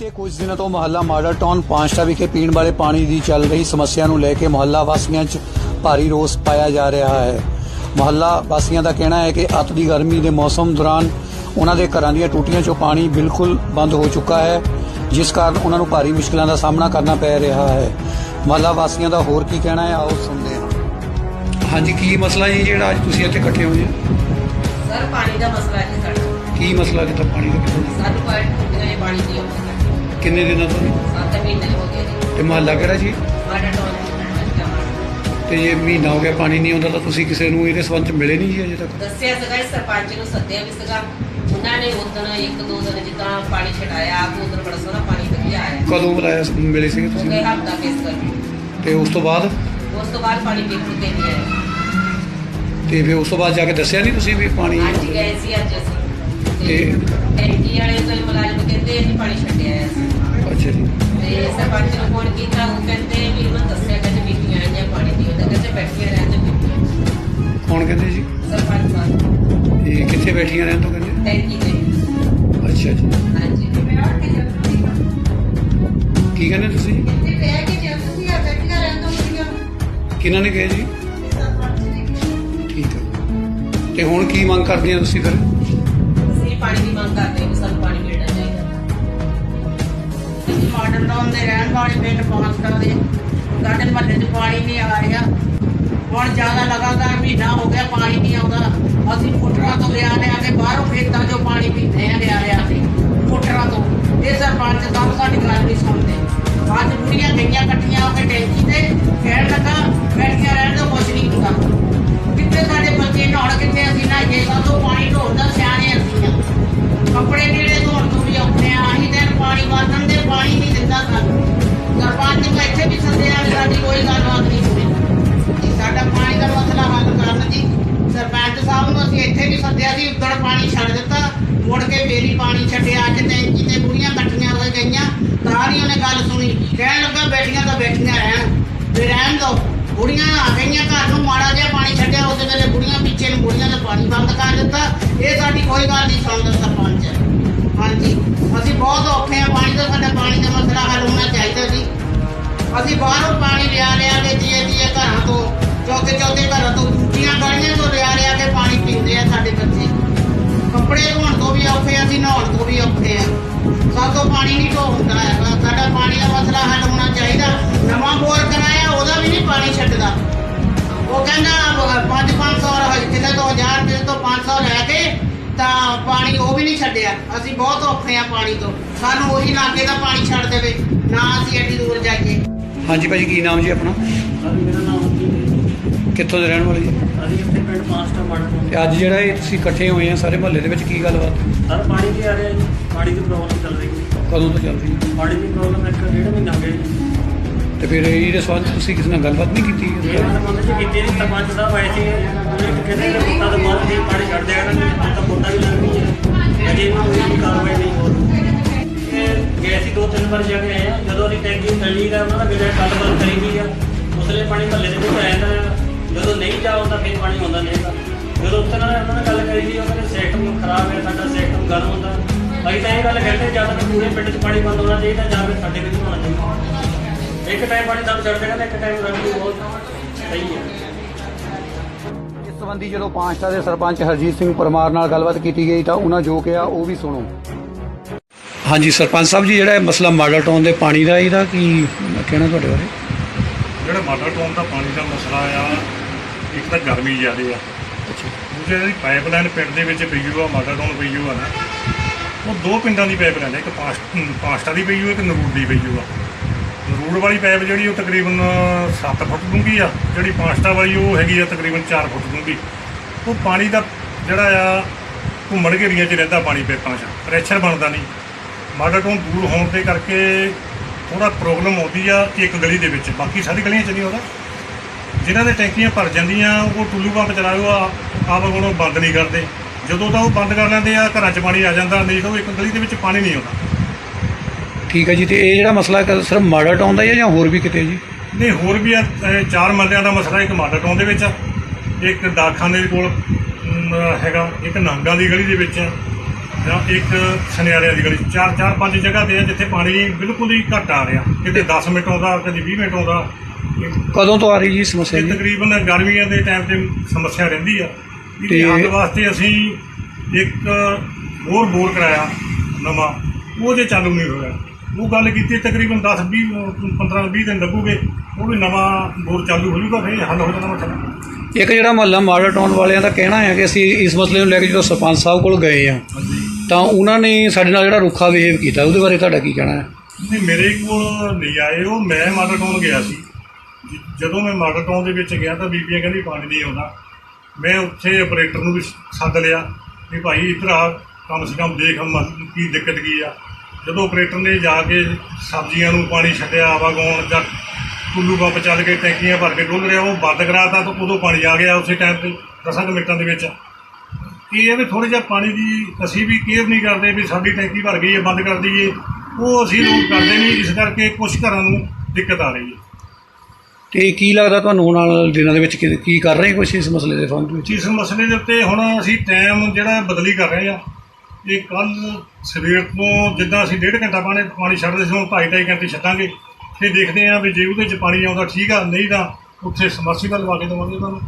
ਬੀਤੇ ਕੁਝ ਦਿਨਾਂ ਤੋਂ ਮੁਹੱਲਾ ਮਾਡਲ ਟਾਊਨ ਪਾਂਚਟਾ ਵਿਖੇ ਪੀਣ ਵਾਲੇ ਪਾਣੀ ਦੀ ਚੱਲ ਰਹੀ ਸਮੱਸਿਆ ਨੂੰ ਲੈ ਕੇ ਮੁਹੱਲਾ ਵਾਸੀਆਂ 'ਚ ਭਾਰੀ ਰੋਸ ਪਾਇਆ ਜਾ ਰਿਹਾ ਹੈ। ਮੁਹੱਲਾ ਵਾਸੀਆਂ ਦਾ ਕਹਿਣਾ ਹੈ ਕਿ ਅਤ ਦੀ ਗਰਮੀ ਦੇ ਮੌਸਮ ਦੌਰਾਨ ਉਹਨਾਂ ਦੇ ਘਰਾਂ ਦੀਆਂ ਟੂਟੀਆਂ 'ਚੋਂ ਪਾਣੀ ਬਿਲਕੁਲ ਬੰਦ ਹੋ ਚੁੱਕਾ ਹੈ ਜਿਸ ਕਾਰਨ ਉਹਨਾਂ ਨੂੰ ਭਾਰੀ ਮੁਸ਼ਕਲਾਂ ਦਾ ਸਾਹਮਣਾ ਕਰਨਾ ਪੈ ਰਿਹਾ ਹੈ। ਮੁਹੱਲਾ ਵਾਸੀਆਂ ਦਾ ਹੋਰ ਕੀ ਕਹਿਣਾ ਹੈ ਆਓ ਸੁਣਦੇ ਹਾਂ। ਹਾਂਜੀ ਕੀ ਮਸਲਾ ਹੈ ਜਿਹੜਾ ਅੱਜ ਤੁਸੀਂ ਇੱਥੇ ਇਕੱਠੇ ਹੋਏ ਹੋ? ਸਰ ਪਾਣੀ ਦਾ ਮਸਲਾ ਹੈ ਜੀ ਸਾਡਾ। ਕੀ ਮਸਲਾ ਕਿਤਾ ਪਾਣੀ ਦਾ? ਸਾਨੂੰ ਟੁੱਟੀਆਂ ਇਹ ਪਾਣੀ ਦੀ ਕਿੰਨੇ ਦਿਨਾਂ ਤੋਂ? ਸੱਤ ਮਹੀਨੇ ਹੋ ਗਏ ਜੀ। ਤੇ ਮੁਹੱਲਾ ਕਿਹੜਾ ਜੀ? ਤੇ ਇਹ ਮਹੀਨਾ ਹੋ ਗਿਆ ਪਾਣੀ ਨਹੀਂ ਆਉਂਦਾ ਤਾਂ ਤੁਸੀਂ ਕਿਸੇ ਨੂੰ ਇਹਦੇ ਸੰਬੰਧ ਚ ਮਿਲੇ ਨਹੀਂ ਜੀ ਅਜੇ ਤੱਕ? ਦੱਸਿਆ ਸੀਗਾ ਸਰਪੰਚ ਨੂੰ ਸੱਦਿਆ ਵੀ ਸੀਗਾ। ਉਹਨਾਂ ਨੇ ਉਦੋਂ ਇੱਕ ਦੋ ਦਿਨ ਜਿੱਦਾਂ ਪਾਣੀ ਛਡਾਇਆ ਆਪ ਉਦੋਂ ਬੜਾ ਸੋਹਣਾ ਪਾਣੀ ਵਧੀਆ ਆਇਆ। ਕਦੋਂ ਬੁਲਾਇਆ ਸੀ- ਮਿਲੇ ਸੀਗੇ ਹੋ ਤੁਸੀਂ? ਗਏ ਹਫਤਾ ਕਿਸ ਕਰਕੇ ਤੇ ਉਸ ਤੋਂ ਬਾਅਦ? ਉਸ ਤੋਂ ਬਾਅਦ ਪਾਣੀ ਬਿਲਕੁਲ ਤੇ ਨਹੀਂ ਆਇਆ ਤੇ ਫਿਰ ਉਸ ਤੋਂ ਬਾਅਦ ਜਾ ਕੇ ਦੱਸਿਆ ਨਹੀਂ ਤੁਸੀਂ ਵੀ ਪਾਣੀ? ਅੱਜ ਗਏ ਸੀ ਅੱਜ ਅਸੀਂ। ਤੇ ਤੇ- ਟੈਂਕੀ ਵਾਲੇ ਕੋਈ ਮੁਲਾਜ਼ਮ ਕਹਿੰਦੇ ਅਸੀਂ ਪਾਣੀ ਛੱਡਿਆ ਹੈ ਅਸੀਂ ਅੱਛਾ ਜੀ। ਤੇ ਸਰਪੰਚ ਨੂੰ ਫੋਨ ਕੀਤਾ ਉਹ ਕਹਿੰਦੇ ਵੀ ਉਹਨਾਂ ਦੱਸਿਆ ਕਿ ਬੀਬੀਆਂ ਆਈਆਂ ਪਾਣੀ ਦੀ ਉਹਦਾ ਕਹਿੰਦੇ ਬੈਠੀਆਂ ਰਹਿੰਦੇ ਬੀਬੀਆਂ ਕੌਣ ਕਹਿੰਦੇ ਜੀ? ਸਰਪੰਚ ਸਾਹਿਬ। ਇਹ ਕਿੱਥੇ ਬੈਠੀਆਂ ਰਹਿਣ ਤੋਂ ਕਹਿੰਦੇ? ਟੈਂਕੀ ਤੇ ਅੱਛਾ ਜੀ। ਹਾਂਜੀ। ਕੀ ਕਹਿੰਦੇ ਤੁਸੀਂ? ਕਿਹਨਾਂ ਨੇ ਕਿਹਾ ਜੀ? ਠੀਕ ਹੈ ਤੇ ਹੁਣ ਕੀ ਮੰਗ ਕਰਦੇ ਆ ਤੁਸੀਂ ਫਿਰ? ਪਾਣੀ ਦੀ ਮੰਗ ਕਰਦੇ ਕਿ ਸਾਨੂੰ ਪਾਣੀ ਮਿਲਣਾ ਚਾਹੀਦਾ। ਮਾਡਲ ਟਾਊਨ ਦੇ ਰਹਿਣ ਵਾਲੇ ਪਿੰਡ ਪਹੁੰਚਦਾ ਦੇ ਸਾਡੇ ਮਹੱਲੇ 'ਚ ਪਾਣੀ ਨਹੀਂ ਆ ਰਿਹਾ। ਹੁਣ ਜ਼ਿਆਦਾ ਲਗਾਤਾਰ ਮਹੀਨਾ ਹੋ ਗਿਆ ਪਾਣੀ ਨਹੀਂ ਆਉਂਦਾ। ਅਸੀਂ ਮੋਟਰਾਂ ਤੋਂ ਲਿਆ ਲਿਆ ਕੇ ਬਾਹਰੋਂ ਖੇਤਾਂ 'ਚੋਂ ਪਾਣੀ ਪੀਂਦੇ ਆ, ਲਿਆ ਲਿਆ ਕੇ ਮੋਟਰਾਂ ਤੋਂ। ਇਹ ਸਰਪੰਚ ਸਾਹਿਬ ਸਾਡੀ ਗੱਲ ਨਹੀਂ ਸੁਣਦੇ। ਅੱਜ ਬੁੜੀਆਂ ਗਈਆਂ ਇਕੱਠੀਆਂ ਹੋ ਕੇ ਟੈਂਕੀ ਤੇ ਕਹਿਣ ਲੱਗਾ, ਬੈਠੀਆਂ ਰਹਿਣ ਤੋਂ ਕੁਛ ਨਹੀਂ ਹੁੰਦਾ। ਕਿੱਥੇ ਸਾਡੇ ਬੱਚੇ ਨਹਾਉਣ, ਕਿੱਥੇ ਅਸੀਂ ਨਹਾਈਏ? ਸਾਤੋਂ ਪਾਣੀ ਸਾਡੀ ਕੋਈ ਗੱਲਬਾਤ ਨਹੀਂ ਸੁਣੀ ਸਾਡਾ ਪਾਣੀ ਦਾ ਮਸਲਾ ਹੱਲ ਕਰਨ ਜੀ ਸਰਪੰਚ ਸਾਹਿਬ ਨੂੰ ਅਸੀਂ ਇੱਥੇ ਵੀ ਸੱਦਿਆ ਸੀ, ਉੱਧਰ ਪਾਣੀ ਛੱਡ ਦਿੱਤਾ। ਮੁੜ ਕੇ ਫੇਰ ਪਾਣੀ ਛੱਡਿਆ, ਅੱਜ ਟੈਂਕੀ ਤੇ ਬੁੜੀਆਂ ਇਕੱਠੀਆਂ ਹੋ ਗਈਆਂ। ਤਾਂ ਨਹੀਂ ਗੱਲ ਸੁਣੀ। ਕਹਿਣ ਲੱਗਾ, ਬੈਠੀਆਂ ਤਾਂ ਬੈਠੀਆਂ ਰਹਿਣ। ਤੇ ਰਹਿਣ ਦੋ। ਬੁੜੀਆਂ ਆ ਗਈਆਂ ਘਰ ਨੂੰ, ਮਾੜਾ ਜਿਹਾ ਪਾਣੀ ਛੱਡਿਆ, ਉਹਦੇ ਵੇਲੇ ਬੁੜੀਆਂ ਪਿੱਛੇ ਨੂੰ ਬੁੜੀਆਂ ਦਾ ਪਾਣੀ ਬੰਦ ਕਰ ਦਿੱਤਾ। ਇਹ ਸਾਡੀ ਕੋਈ ਗੱਲ ਨਹੀਂ ਸੁਣਦਾ ਸਰਪੰਚ। ਹਾਂਜੀ। ਅਸੀਂ ਬਹੁਤ ਔਖੇ ਆ, ਪਾਣੀ ਦਾ ਸਾਡਾ ਪਾਣੀ ਦਾ ਮਸਲਾ ਹੱਲ ਹੋਣਾ ਚਾਹੀਦਾ। ਅਸੀਂ ਬਾਹਰੋਂ ਪਾਣੀ ਲਿਆ ਲਿਆ ਕੇ ਜੀਏ ਦੀਏ ਘਰਾਂ ਤੋਂ ਚੌਕੇ ਚੌਕੇ ਘਰਾਂ ਤੋਂ ਦੂਜੀਆਂ ਗਲੀਆਂ ਤੋਂ ਲਿਆ ਲਿਆ ਕੇ ਪਾਣੀ ਪੀਂਦੇ ਆ ਸਾਡੇ ਬੱਚੇ। ਕੱਪੜੇ ਧੋਣ ਤੋਂ ਵੀ ਔਖੇ ਆ, ਅਸੀਂ ਨਹਾਉਣ ਤੋਂ ਵੀ ਔਖੇ ਆ। ਸਾਤੋਂ ਪਾਣੀ ਨਹੀਂ ਢੋ ਹੁੰਦਾ ਹੈਗਾ ਸਾਡਾ ਪਾਣੀ ਦਾ ਮਸਲਾ ਹੱਲ ਹੋਣਾ ਚਾਹੀਦਾ। ਨਵਾਂ ਬੋਰ ਕਰਾਇਆ ਉਹਦਾ ਵੀ ਨਹੀਂ ਪਾਣੀ ਛੱਡਦਾ। ਉਹ ਕਹਿੰਦਾ 5-500 ਕਿਤੇ ਤੋਂ 1000 ਕਿਤੇ ਤੋਂ 500 ਲੈ ਕੇ ਤਾਂ ਪਾਣੀ ਉਹ ਵੀ ਨਹੀਂ ਛੱਡਿਆ। ਅਸੀਂ ਬਹੁਤ ਔਖੇ ਆ ਪਾਣੀ ਤੋਂ। ਸਾਨੂੰ ਉਹੀ ਲਾਗੇ ਦਾ ਪਾਣੀ ਛੱਡ ਦੇਵੇ ਨਾ ਅਸੀਂ ਐਡੀ ਦੂਰ ਜਾਈਏ। ਹਾਂਜੀ ਭਾਜੀ ਕੀ ਨਾਮ ਜੀ ਆਪਣਾ? ਮੇਰਾ ਨਾਮ ਕਿੱਥੋਂ ਦੇ ਰਹਿਣ ਵਾਲੇ ਜੀ? ਅਸੀਂ ਇੱਥੇ ਪਿੰਡ ਪਾਸਟਾ ਮੜ ਤੋਂ। ਤੇ ਅੱਜ ਜਿਹੜਾ ਇਹ ਤੁਸੀਂ ਇਕੱਠੇ ਹੋਏ ਆ ਸਾਰੇ ਮਹੱਲੇ ਦੇ ਵਿੱਚ ਕੀ ਗੱਲਬਾਤ? ਹੈ? ਸਰ ਪਾਣੀ ਦੀ ਆ ਰਿਹਾ ਜੀ ਪਾਣੀ ਦੀ ਪ੍ਰੋਬਲਮ ਚੱਲ ਰਹੀ ਹੈ। ਕਦੋਂ ਤੋਂ ਚੱਲ ਰਹੀ ਹੈ? ਪਾਣੀ ਦੀ ਪ੍ਰੋਬਲਮ ਇੱਕ ਡੇਢ ਮਹੀਨਾ ਹੋ ਗਿਆ ਜੀ। ਤੇ ਫਿਰ ਇਹਦੇ ਸੰਬੰਧ 'ਚ ਤੁਸੀਂ ਕਿਸੇ ਨਾਲ ਗੱਲਬਾਤ ਨਹੀਂ ਕੀਤੀ? ਇਹ ਮੈਂ ਮੰਨ ਚ ਕੀਤੀ ਨਹੀਂ ਸਰਪੰਚ ਸਾਹਿਬ ਆਏ ਸੀ। ਉਹਨੇ ਕਹਿੰਦੇ ਕਿ ਵੋਟਾਂ ਤੋਂ ਬਾਅਦ ਵੀ ਪਾਣੀ ਛੱਡ ਦਿਆ ਤਾਂ ਵੋਟਾਂ ਵੀ ਲੱਗਣੀ ਹੈ। ਅਜੇ ਇਹਨਾਂ ਕੋਈ ਕਾਰਵਾਈ ਨਹੀਂ ਹੋ ਰਹੀ। ਗਏ ਸੀ ਦੋ ਤਿੰਨ ਵਾਰ ਜਾ ਕੇ ਆਏ ਆ, ਜਦੋਂ ਅਸੀਂ ਟੈਂਕੀ ਮਿਲੀ ਦਾ ਉਹਨਾਂ ਦਾ ਬਿਨਾਂ ਗੱਲਬਾਤ ਕਰੀ ਗਈ ਆ, ਉਸਲੇ ਪਾਣੀ ਮਹੱਲੇ ਦੇ ਵਿੱਚ ਆ। ਜਦੋਂ ਨਹੀਂ ਜਾ ਹੁੰਦਾ ਫਿਰ ਪਾਣੀ ਆਉਂਦਾ ਨਹੀਂ ਹੈਗਾ। ਜਦੋਂ ਉੱਥੇ ਨਾਲ ਉਹਨਾਂ ਨਾਲ ਗੱਲ ਕਰੀ ਗਈ ਉਹ ਕਹਿੰਦੇ ਸਿਸਟਮ ਖਰਾਬ ਹੈ, ਸਾਡਾ ਸਿਸਟਮ ਗਰਮ ਹੁੰਦਾ। ਅਸੀਂ ਤਾਂ ਇਹ ਗੱਲ ਕਹਿੰਦੇ ਜਾਂ ਤਾਂ ਪੂਰੇ ਪਿੰਡ 'ਚ ਪਾਣੀ ਬੰਦ ਹੋਣਾ ਚਾਹੀਦਾ, ਜਾਂ ਫਿਰ ਸਾਡੇ ਵਿੱਚ ਹੋਣਾ ਚਾਹੀਦਾ। ਇੱਕ ਟਾਈਮ ਪਾਣੀ ਦਮ ਛੱਡ ਦੇਗਾ ਇੱਕ ਟਾਈਮ ਰੈਵਨਿਊ ਬਹੁਤ ਸਹੀ ਹੈ ਇਸ ਜਦੋਂ ਪਾਂਚਟਾ ਦੇ ਸਰਪੰਚ ਹਰਜੀਤ ਸਿੰਘ ਪਰਮਾਰ ਨਾਲ ਗੱਲਬਾਤ ਕੀਤੀ ਗਈ ਤਾਂ ਉਹਨਾਂ ਜੋ ਕਿਹਾ, ਉਹ ਵੀ ਸੁਣੋ। ਹਾਂਜੀ ਸਰਪੰਚ ਸਾਹਿਬ ਜੀ ਜਿਹੜਾ ਇਹ ਮਸਲਾ ਮਾਡਲ ਟਾਊਨ ਦੇ ਪਾਣੀ ਦਾ ਇਹਦਾ ਕੀ ਕਹਿਣਾ ਤੁਹਾਡੇ ਬਾਰੇ? ਜਿਹੜਾ ਮਾਡਲ ਟਾਊਨ ਦਾ ਪਾਣੀ ਦਾ ਮਸਲਾ ਆ ਇੱਕ ਤਾਂ ਗਰਮੀ ਜ਼ਿਆਦੇ ਆ। ਦੂਜੇ ਜਿਹੜੀ ਪਾਈਪਲਾਈਨ ਪਿੰਡ ਦੇ ਵਿੱਚ ਪਈ ਹੋਈ ਆ ਮਾਡਲ ਟਾਊਨ ਪਈ ਹੋਈ ਆ ਨਾ ਉਹ ਦੋ ਪਿੰਡਾਂ ਦੀ ਪਾਈਪਲਾਈਨ ਹੈ ਇੱਕ ਪਾਸ- ਪਾਸਟਾ ਦੀ ਪਈ ਹੋਈ ਇੱਕ ਨਰੂੜ ਦੀ ਪਈ ਹੋਈ ਆ। ਨਰੂੜ ਵਾਲੀ ਪਾਈਪ ਜਿਹੜੀ ਉਹ ਤਕਰੀਬਨ 7 ਫੁੱਟ ਡੂੰਘੀ ਆ ਜਿਹੜੀ ਪਾਸਟਾ ਵਾਲੀ ਉਹ ਹੈਗੀ ਆ ਤਕਰੀਬਨ 4 ਫੁੱਟ ਡੂੰਘੀ। ਉਹ ਪਾਣੀ ਦਾ ਜਿਹੜਾ ਆ ਘੁੰਮਣ ਘੇਰੀਆਂ 'ਚ ਰਹਿੰਦਾ ਪਾਣੀ ਪਾਈਪਾਂ 'ਚ ਪ੍ਰੈਸ਼ਰ ਬਣਦਾ ਨਹੀਂ। ਮਾਡਲ ਟਾਊਨ ਦੂਰ ਹੋਣ ਦੇ ਕਰਕੇ ਥੋੜਾ ਪ੍ਰੋਬਲਮ ਆਉਂਦੀ ਆ ਇੱਕ ਗਲੀ ਦੇ ਵਿੱਚ। ਬਾਕੀ ਸਾਰੀ ਗਲੀਆਂ 'ਚ ਨਹੀਂ ਆਉਂਦਾ। ਜਿਨ੍ਹਾਂ ਦੇ ਟੈਂਕੀਆਂ ਭਰ ਜਾਂਦੀਆਂ ਉਹ ਟੁੱਲੂ ਪੰਪ ਚਲਾਓ ਆ ਆਪ ਹੁਣ ਉਹ ਬੰਦ ਨਹੀਂ ਕਰਦੇ। ਜਦੋਂ ਤਾਂ ਉਹ ਬੰਦ ਕਰ ਲੈਂਦੇ ਆ ਘਰਾਂ 'ਚ ਪਾਣੀ ਆ ਜਾਂਦਾ ਨਹੀਂ ਤਾਂ ਉਹ ਇੱਕ ਗਲੀ ਦੇ ਵਿੱਚ ਪਾਣੀ ਨਹੀਂ ਆਉਂਦਾ। ਠੀਕ ਹੈ ਜੀ ਤੇ ਇਹ ਜਿਹੜਾ ਮਸਲਾ ਹੈ ਸਿਰਫ ਮਾਡਲ ਟਾਊਨ ਦਾ ਹੀ ਹੈ ਜਾਂ ਹੋਰ ਵੀ ਕਿਤੇ ਜੀ? ਨਹੀਂ ਹੋਰ ਵੀ ਆ ਚਾਰ ਮੱਲਿਆਂ ਦਾ ਮਸਲਾ ਇੱਕ ਮਾਡਲ ਟਾਊਨ ਦੇ ਵਿੱਚ ਆ, ਇੱਕ ਦਾਖਾਨੇ ਦੇ ਕੋਲ ਅਮ, ਹੈਗਾ ਇੱਕ ਨਹੰਗਾਂ ਦੀ ਗਲੀ ਦੇ ਵਿੱਚ ਆ, ਜਾਂ ਇੱਕ ਸੁਨਿਆਰਿਆਂ ਦੀ ਗਲੀ ਚਾਰ ਚਾਰ ਪੰਜ ਜਗ੍ਹਾ ਤੇ ਆ ਜਿੱਥੇ ਪਾਣੀ ਬਿਲਕੁਲ ਹੀ ਘੱਟ ਆ ਰਿਹਾ। ਕਿਤੇ 10 ਮਿੰਟ ਆਉਂਦਾ ਕਦੇ 20 ਮਿੰਟ ਆਉਂਦਾ। ਕਦੋਂ ਤੋਂ ਆ ਰਹੀ ਜੀ ਸਮੱਸਿਆ ਇਹ ਜੀ? ਤਕਰੀਬਨ ਗਰਮੀਆਂ ਦੇ ਟਾਈਮ ਤੇ ਸਮੱਸਿਆ ਰਹਿੰਦੀ ਆ। ਤੇ- ਹੱਲ ਵਾਸਤੇ ਅਸੀਂ ਇੱਕ ਹੋਰ ਬੋਰ ਕਰਾਇਆ ਨਵਾਂ। ਉਹ ਜੇ ਚਾਲੂ ਨਹੀਂ ਹੋਇਆ। ਉਹ ਗੱਲ ਕੀਤੀ ਤਕਰੀਬਨ 10 20 15 20 ਦਿਨ ਲੱਗੂਗੇ। ਉਹ ਵੀ ਨਵਾਂ ਬੋਰ ਚਾਲੂ ਹੋ ਜਾਊਗਾ ਫਿਰ ਹੱਲ ਹੋ ਜਾਣਾ ਮਸਲਾ ਇੱਕ ਜਿਹੜਾ ਮਹੱਲਾ ਮਾਡਲ ਟਾਊਨ ਵਾਲਿਆਂ ਦਾ ਕਹਿਣਾ ਹੈ ਕਿ ਅਸੀਂ ਇਸ ਮਸਲੇ ਨੂੰ ਲੈ ਕੇ ਜਦੋਂ ਸਰਪੰਚ ਸਾਹਿਬ ਕੋਲ ਗਏ ਆ ਹਾਂਜੀ। ਤਾਂ ਉਹਨਾਂ ਨੇ ਸਾਡੇ ਨਾਲ ਜਿਹੜਾ ਰੁੱਖਾ ਬਿਹੇਵ ਕੀਤਾ, ਉਹਦੇ ਬਾਰੇ ਤੁਹਾਡਾ ਕੀ ਕਹਿਣਾ ਹੈ? ਨਹੀਂ, ਮੇਰੇ ਕੋਲ ਨਹੀਂ ਆਏ ਉਹ, ਮੈਂ ਮਾਡਲ ਟਾਊਨ ਗਿਆ ਸੀ। ਜ- ਜਦੋਂ ਮੈਂ ਮਾਡਲ ਟਾਊਨ ਦੇ ਵਿੱਚ ਗਿਆ ਤਾਂ ਬੀਬੀਆਂ ਕਹਿੰਦੀ ਪਾਣੀ ਨਹੀਂ ਆਉਂਦਾ। ਮੈਂ ਉੱਥੇ ਆਪਰੇਟਰ ਨੂੰ ਵੀ ਸੱਦ ਲਿਆ ਵੀ ਭਾਈ ਇੱਧਰ ਆ, ਕਮ ਸੇ ਕਮ ਦੇਖ ਮ- ਕੀ ਦਿੱਕਤ ਕੀ ਆ। ਜਦੋਂ ਆਪਰੇਟਰ ਨੇ ਜਾ ਕੇ ਸਬਜ਼ੀਆਂ ਨੂੰ ਪਾਣੀ ਛੱਡਿਆ ਆਵਾਗਾਉਣ ਜਾਂ ਕੁੱਲੂ ਪੰਪ ਚੱਲ ਕੇ ਟੈਂਕੀਆਂ ਭਰ ਕੇ ਡੁੱਲ ਰਿਹਾ, ਉਹ ਬੰਦ ਕਰਾਤਾ ਤਾਂ ਉਦੋਂ ਪਾਣੀ ਆ ਗਿਆ ਉਸੇ ਟਾਈਮ ਤੇ, ਦਸਾਂ ਕੁ ਮਿੰਟਾਂ ਦੇ ਵਿੱਚ। ਇਹ ਹੈ ਵੀ ਥੋੜਾ ਜਿਹਾ ਪਾਣੀ ਦੀ ਅਸੀਂ ਵੀ ਕੇਅਰ ਨਹੀਂ ਕਰਦੇ ਵੀ ਸਾਡੀ ਟੈਂਕੀ ਭਰ ਗਈ ਹੈ ਬੰਦ ਕਰ ਦਈਏ। ਉਹ ਅਸੀਂ ਲੋਕ ਕਰਦੇ ਨਹੀਂ ਇਸ ਕਰਕੇ ਕੁਝ ਘਰਾਂ ਨੂੰ ਦਿੱਕਤ ਆ ਰਹੀ ਹੈ। ਤੇ ਕੀ ਲੱਗਦਾ ਤੁਹਾਨੂੰ ਆਉਣ ਵਾਲੇ ਦਿਨਾਂ ਦੇ ਵਿੱਚ ਕੀ ਕੀ ਕਰ ਰਹੇ ਕੁਛ ਇਸ ਮਸਲੇ ਦੇ ਸੰਬੰਧ ਵਿੱਚ? ਇਸ ਮਸਲੇ ਦੇ ਉੱਤੇ ਹੁਣ ਅਸੀਂ ਟਾਈਮ ਜਿਹੜਾ ਬਦਲੀ ਕਰ ਰਹੇ ਆ ਇਹ ਕੱਲ ਸਵੇਰ ਤੋਂ ਜਿੱਦਾਂ ਅਸੀਂ ਡੇਢ ਘੰਟਾ ਪਾਣੀ ਪਾਣੀ ਛੱਡਦੇ ਸੀ ਹੁਣ ਢਾਈ ਢਾਈ ਘੰਟੇ ਛੱਡਾਂਗੇ। ਫਿਰ ਦੇਖਦੇ ਆ ਵੀ ਜੇ ਉਹਦੇ ਚ ਪਾਣੀ ਆਉਂਦਾ ਠੀਕ ਆ ਨਹੀਂ ਤਾਂ ਉੱਥੇ ਸਮਰਸੀਬਲ ਲਵਾ ਕੇ ਦੇਵਾਂਗੇ ਉਹਨਾਂ ਨੂੰ।